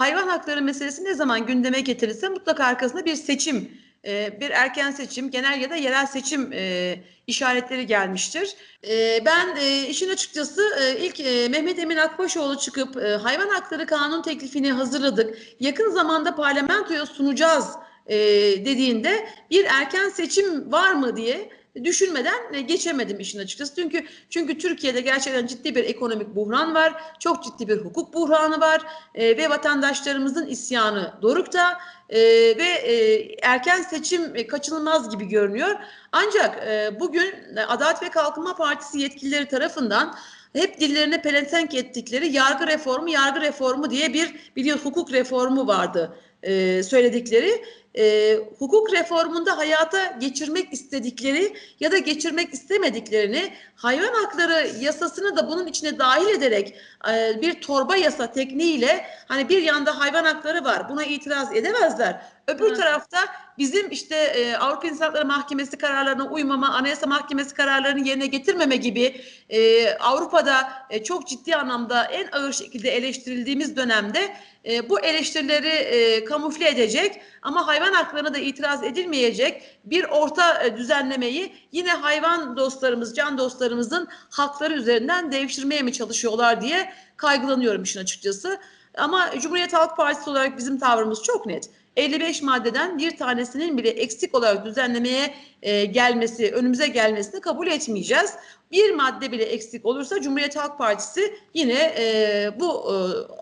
hayvan hakları meselesi ne zaman gündeme getirilse mutlaka arkasında bir seçim, e, bir erken seçim, genel ya da yerel seçim e, işaretleri gelmiştir. E, ben işin açıkçası ilk Mehmet Emin Akbaşoğlu çıkıp hayvan hakları kanun teklifini hazırladık. Yakın zamanda parlamentoya sunacağız dediğinde bir erken seçim var mı diye düşünmeden e, geçemedim işin açıkçası. Çünkü çünkü Türkiye'de gerçekten ciddi bir ekonomik buhran var. Çok ciddi bir hukuk buhranı var e, ve vatandaşlarımızın isyanı dorukta e, ve e, erken seçim e, kaçınılmaz gibi görünüyor. Ancak e, bugün Adalet ve Kalkınma Partisi yetkilileri tarafından hep dillerine pelesenk ettikleri yargı reformu, yargı reformu diye bir biliyor hukuk reformu vardı e, söyledikleri e, hukuk reformunda hayata geçirmek istedikleri ya da geçirmek istemediklerini hayvan hakları yasasını da bunun içine dahil ederek e, bir torba yasa tekniğiyle hani bir yanda hayvan hakları var buna itiraz edemezler. Öbür Evet. tarafta bizim işte e, Avrupa İnsan Hakları Mahkemesi kararlarına uymama, Anayasa Mahkemesi kararlarını yerine getirmeme gibi e, Avrupa'da e, çok ciddi anlamda en ağır şekilde eleştirildiğimiz dönemde e, bu eleştirileri e, kamufle edecek ama hayvan haklarına da itiraz edilmeyecek bir orta e, düzenlemeyi yine hayvan dostlarımız, can dostlarımızın hakları üzerinden devşirmeye mi çalışıyorlar diye kaygılanıyorum işin açıkçası. Ama Cumhuriyet Halk Partisi olarak bizim tavrımız çok net. 55 maddeden bir tanesinin bile eksik olarak düzenlemeye e, gelmesi, önümüze gelmesini kabul etmeyeceğiz. Bir madde bile eksik olursa Cumhuriyet Halk Partisi yine e, bu e,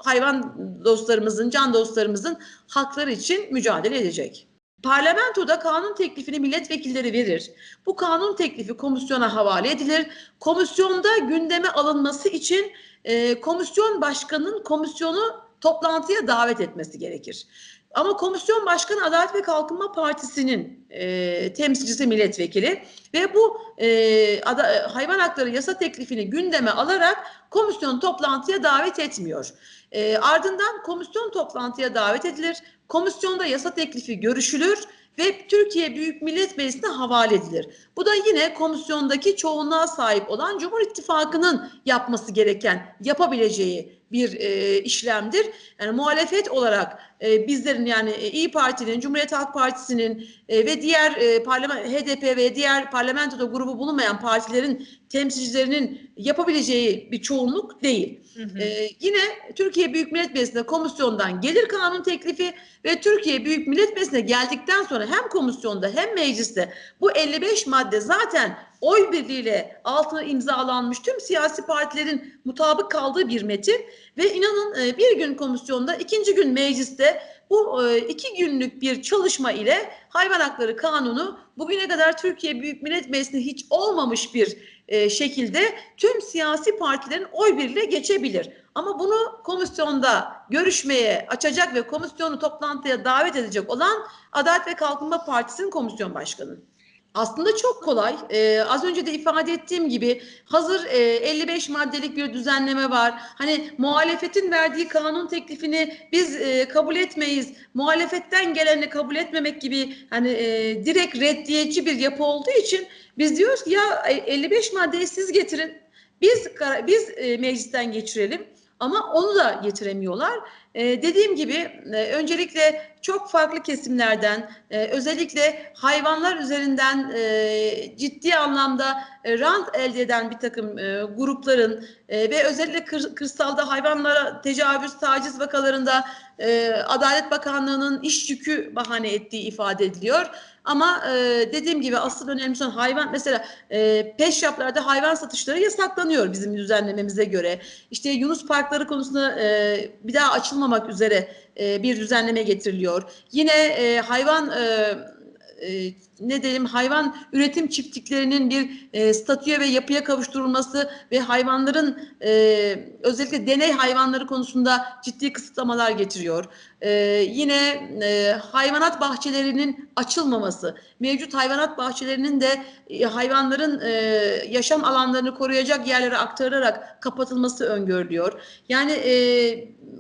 hayvan dostlarımızın, can dostlarımızın hakları için mücadele edecek. Parlamentoda kanun teklifini milletvekilleri verir. Bu kanun teklifi komisyona havale edilir. Komisyonda gündeme alınması için e, komisyon başkanının komisyonu toplantıya davet etmesi gerekir. Ama komisyon başkanı Adalet ve Kalkınma Partisi'nin e, temsilcisi milletvekili ve bu e, ada, hayvan hakları yasa teklifini gündeme alarak komisyon toplantıya davet etmiyor. E, ardından komisyon toplantıya davet edilir. Komisyonda yasa teklifi görüşülür ve Türkiye Büyük Millet Meclisi'ne havale edilir. Bu da yine komisyondaki çoğunluğa sahip olan Cumhur İttifakı'nın yapması gereken, yapabileceği bir e, işlemdir. Yani muhalefet olarak e, bizlerin yani e, İyi Parti'nin, Cumhuriyet Halk Partisi'nin e, ve diğer e, parlament HDP ve diğer parlamentoda grubu bulunmayan partilerin temsilcilerinin yapabileceği bir çoğunluk değil. Hı hı. Ee, yine Türkiye Büyük Millet Meclisi'ne komisyondan gelir kanun teklifi ve Türkiye Büyük Millet Meclisi'ne geldikten sonra hem komisyonda hem mecliste bu 55 madde zaten oy birliğiyle altına imzalanmış tüm siyasi partilerin mutabık kaldığı bir metin ve inanın e, bir gün komisyonda ikinci gün mecliste bu e, iki günlük bir çalışma ile hayvan hakları kanunu bugüne kadar Türkiye Büyük Millet Meclisi'nde hiç olmamış bir e, şekilde tüm siyasi partilerin oy birliğiyle geçebilir. Ama bunu komisyonda görüşmeye açacak ve komisyonu toplantıya davet edecek olan Adalet ve Kalkınma Partisi'nin komisyon başkanı. Aslında çok kolay. Ee, az önce de ifade ettiğim gibi hazır e, 55 maddelik bir düzenleme var. Hani muhalefetin verdiği kanun teklifini biz e, kabul etmeyiz. Muhalefetten geleni kabul etmemek gibi hani e, direkt reddiyetçi bir yapı olduğu için biz diyoruz ki ya e, 55 maddeyi siz getirin. Biz biz e, meclisten geçirelim. Ama onu da getiremiyorlar. Ee, dediğim gibi e, öncelikle çok farklı kesimlerden e, özellikle hayvanlar üzerinden e, ciddi anlamda e, rant elde eden bir takım e, grupların e, ve özellikle kır, kırsalda hayvanlara tecavüz, taciz vakalarında e, Adalet Bakanlığı'nın iş yükü bahane ettiği ifade ediliyor. Ama e, dediğim gibi asıl önemlisi olan hayvan mesela e, peşraplarda hayvan satışları yasaklanıyor bizim düzenlememize göre. İşte Yunus parkları konusunda e, bir daha açılmamak üzere e, bir düzenleme getiriliyor. Yine e, hayvan e, e, ne diyelim hayvan üretim çiftliklerinin bir e, statüye ve yapıya kavuşturulması ve hayvanların e, özellikle deney hayvanları konusunda ciddi kısıtlamalar getiriyor. E, yine e, hayvanat bahçelerinin açılmaması, mevcut hayvanat bahçelerinin de e, hayvanların e, yaşam alanlarını koruyacak yerlere aktarılarak kapatılması öngörülüyor. Yani e,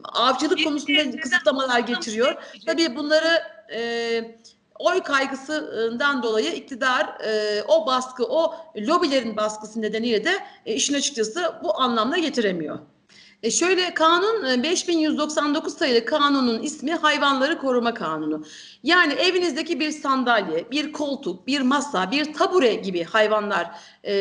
avcılık konusunda kısıtlamalar getiriyor. Tabii bunları e, oy kaygısından dolayı iktidar e, o baskı, o lobilerin baskısı nedeniyle de e, işin açıkçası bu anlamda getiremiyor. E şöyle kanun e, 5199 sayılı kanunun ismi hayvanları koruma kanunu. Yani evinizdeki bir sandalye, bir koltuk, bir masa, bir tabure gibi hayvanlar e,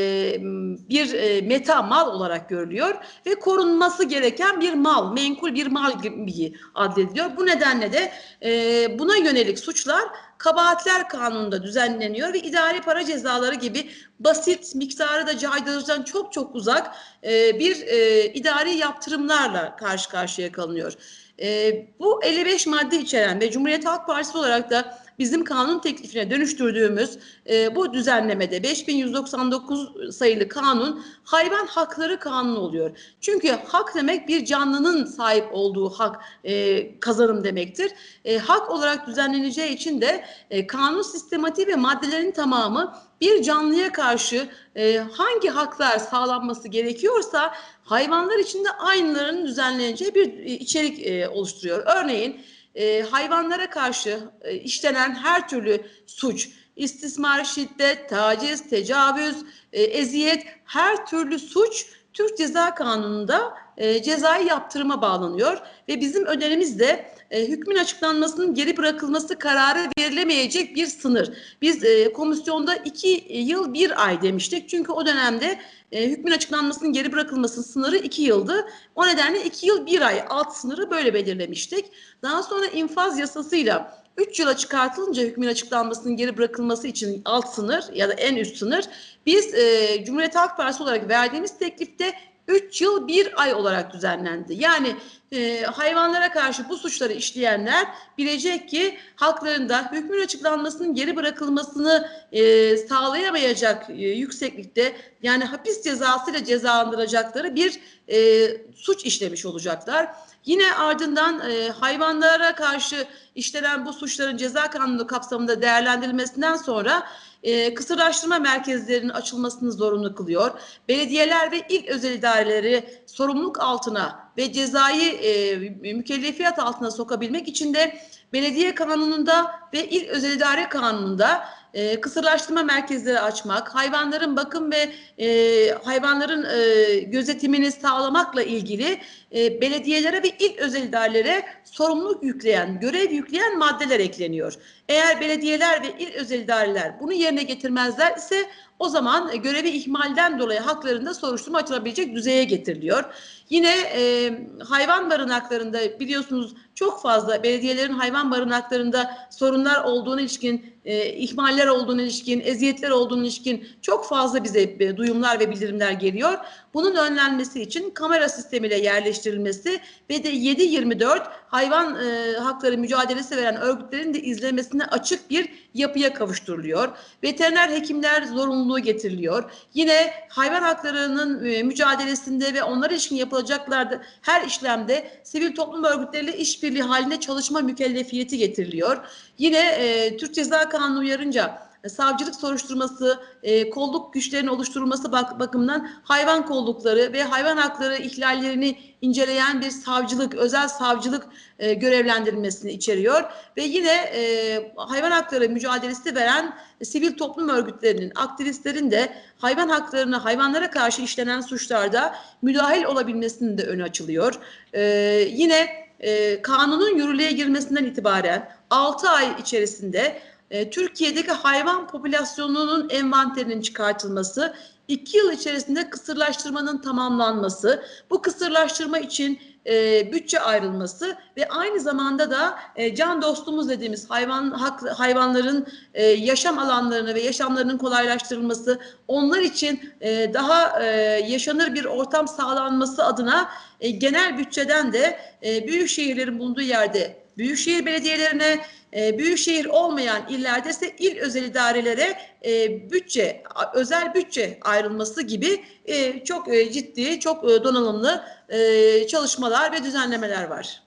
bir e, meta mal olarak görülüyor ve korunması gereken bir mal, menkul bir mal gibi adlediliyor. Bu nedenle de e, buna yönelik suçlar kabahatler kanununda düzenleniyor ve idari para cezaları gibi basit, miktarı da caydırıcıdan çok çok uzak e, bir e, idari yaptırımlarla karşı karşıya kalınıyor. E, bu 55 madde içeren ve Cumhuriyet Halk Partisi olarak da bizim kanun teklifine dönüştürdüğümüz e, bu düzenlemede 5199 sayılı kanun hayvan hakları kanunu oluyor. Çünkü hak demek bir canlının sahip olduğu hak e, kazanım demektir. E, hak olarak düzenleneceği için de e, kanun sistematiği ve maddelerin tamamı bir canlıya karşı e, hangi haklar sağlanması gerekiyorsa hayvanlar için de aynılarının düzenleneceği bir e, içerik e, oluşturuyor. Örneğin e, hayvanlara karşı e, işlenen her türlü suç, istismar, şiddet, taciz, tecavüz, e, eziyet, her türlü suç Türk Ceza Kanunu'nda e, cezai yaptırıma bağlanıyor ve bizim önerimiz de e, hükmün açıklanmasının geri bırakılması kararı verilemeyecek bir sınır. Biz e, komisyonda iki yıl bir ay demiştik çünkü o dönemde e, hükmün açıklanmasının geri bırakılmasının sınırı iki yıldı. O nedenle iki yıl bir ay alt sınırı böyle belirlemiştik. Daha sonra infaz yasasıyla 3 yıla çıkartılınca hükmün açıklanmasının geri bırakılması için alt sınır ya da en üst sınır biz e, Cumhuriyet Halk Partisi olarak verdiğimiz teklifte 3 yıl 1 ay olarak düzenlendi. Yani e, hayvanlara karşı bu suçları işleyenler bilecek ki haklarında hükmün açıklanmasının geri bırakılmasını e, sağlayamayacak e, yükseklikte yani hapis cezasıyla cezalandıracakları bir e, suç işlemiş olacaklar. Yine ardından e, hayvanlara karşı işlenen bu suçların ceza kanunu kapsamında değerlendirilmesinden sonra e, kısırlaştırma merkezlerinin açılmasını zorunlu kılıyor. Belediyeler ve ilk özel idareleri sorumluluk altına ve cezai e, mükellefiyat altına sokabilmek için de belediye kanununda ve ilk özel idare kanununda e, kısırlaştırma merkezleri açmak, hayvanların bakım ve e, hayvanların e, gözetimini sağlamakla ilgili e, belediyelere ve ilk özel idarelere sorumluluk yükleyen, görev yükleyen maddeler ekleniyor. Eğer belediyeler ve ilk özel idareler bunu yerine getirmezler ise o zaman görevi ihmalden dolayı haklarında soruşturma açılabilecek düzeye getiriliyor. Yine e, hayvan barınaklarında biliyorsunuz çok fazla belediyelerin hayvan barınaklarında sorunlar olduğunu ilişkin, e, ihmaller olduğunu ilişkin, eziyetler olduğunu ilişkin çok fazla bize e, duyumlar ve bildirimler geliyor. Bunun önlenmesi için kamera sistemiyle yerleştirilmesi ve de 7-24 hayvan e, hakları mücadelesi veren örgütlerin de izlemesine açık bir yapıya kavuşturuluyor. Veteriner hekimler zorunluluğu getiriliyor. Yine hayvan haklarının e, mücadelesinde ve onlara ilişkin yapılacaklarda her işlemde sivil toplum örgütleriyle işbirliği halinde çalışma mükellefiyeti getiriliyor. Yine e, Türk Ceza Kanunu uyarınca savcılık soruşturması, e, kolluk güçlerinin oluşturulması bak bakımından hayvan kollukları ve hayvan hakları ihlallerini inceleyen bir savcılık, özel savcılık e, görevlendirilmesini içeriyor ve yine e, hayvan hakları mücadelesi veren e, sivil toplum örgütlerinin, aktivistlerin de hayvan haklarını, hayvanlara karşı işlenen suçlarda müdahil olabilmesinin de önü açılıyor. E, yine e, kanunun yürürlüğe girmesinden itibaren 6 ay içerisinde e, Türkiye'deki hayvan popülasyonunun envanterinin çıkartılması, iki yıl içerisinde kısırlaştırmanın tamamlanması, bu kısırlaştırma için e, bütçe ayrılması ve aynı zamanda da e, can dostumuz dediğimiz hayvan hak, hayvanların e, yaşam alanlarını ve yaşamlarının kolaylaştırılması, onlar için e, daha e, yaşanır bir ortam sağlanması adına e, genel bütçeden de e, büyük şehirlerin bulunduğu yerde büyükşehir belediyelerine e, büyükşehir olmayan illerde ise il özel idarelere e, bütçe, özel bütçe ayrılması gibi e, çok e, ciddi, çok e, donanımlı e, çalışmalar ve düzenlemeler var.